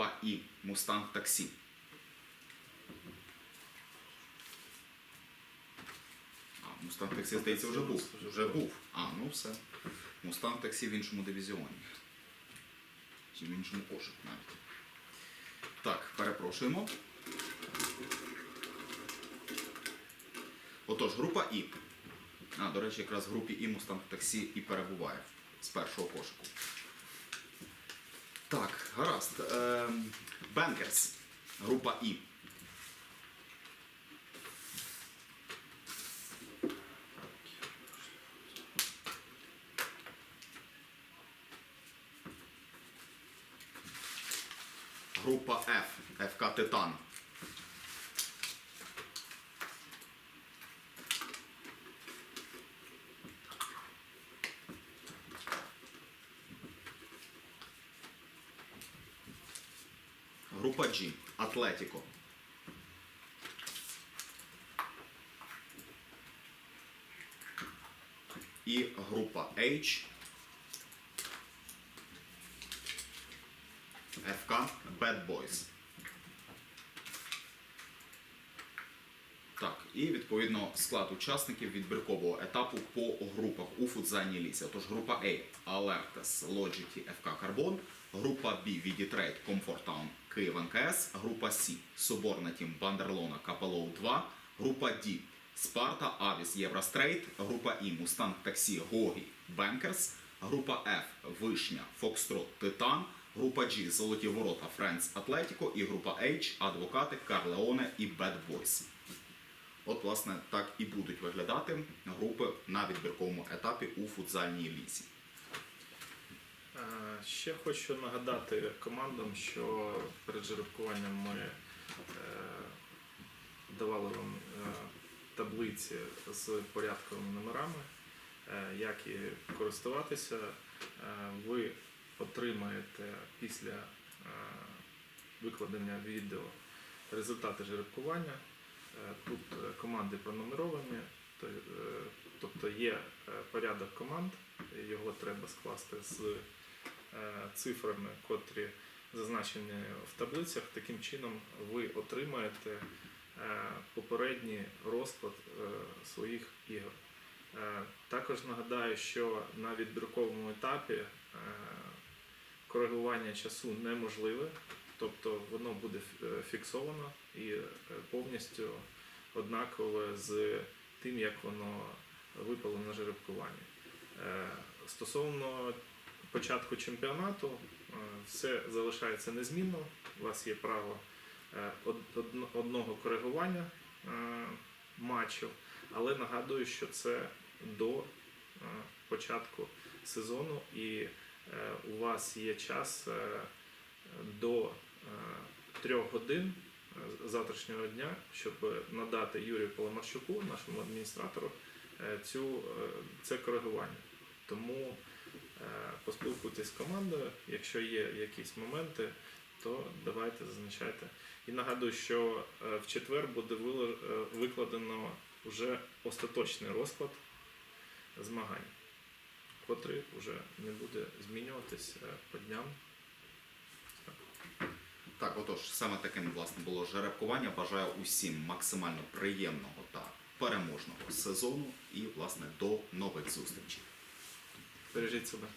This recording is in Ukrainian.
Група І. Мустанг таксі. А, Мустанг таксі, здається, вже був. Вже був. А, ну все. Мустанг таксі в іншому дивізіоні. Чи в іншому кошику навіть. Так, перепрошуємо. Отож, група І. А, до речі, якраз в групі І Мустанг таксі і перебуває з першого кошику. Так, гаразд. Ем, Бенкерс. Група І. Група F. ФК Титан. Група G. Атлетіко. І група H. ФК Bad Boys. Так, і відповідно склад учасників відбіркового етапу по групах у футзальній лісі. Отож, група А Alertes Logity FK Carbon, група Б Відітрейд Town Київ НКС, група С Соборна Тім Бандерлона Капелоу 2, група Д Спарта Авіс Єврострейт, група І Мустанг Таксі Гогі Бенкерс, група Ф Вишня Фокстрот Титан, група G Золоті Ворота Френс Атлетіко і група H Адвокати Карлеоне і Бед Бойс. От, власне, так і будуть виглядати групи на відбірковому етапі у футзальній лісі. Е, Ще хочу нагадати командам, що перед жеребкуванням ми е, давали вам е, таблиці з порядковими номерами, як і користуватися. Ви отримаєте після викладення відео результати жеребкування. Тут команди пронумеровані, тобто є порядок команд, його треба скласти з цифрами, котрі зазначені в таблицях. Таким чином ви отримаєте е, попередній розклад е, своїх ігор. Е, Також нагадаю, що на відбірковому етапі е, коригування часу неможливе, тобто воно буде фіксовано і е, повністю однакове з тим, як воно випало на жеребкуванні. Е, Стосовно початку чемпіонату, е, все залишається незмінно. У вас є право е, од- одно- одного коригування е, матчу, але нагадую, що це до початку сезону, і у вас є час до трьох годин завтрашнього дня, щоб надати Юрію Поломарчуку, нашому адміністратору, цю, це коригування. Тому поспілкуйтесь з командою, якщо є якісь моменти, то давайте зазначайте. І нагадую, що е, в четвер буде е, викладено вже остаточний розклад змагань, котрий вже не буде змінюватись е, по дням. Так, отож, саме таким власне було жеребкування. Бажаю усім максимально приємного та переможного сезону і власне до нових зустрічей. Бережіть себе.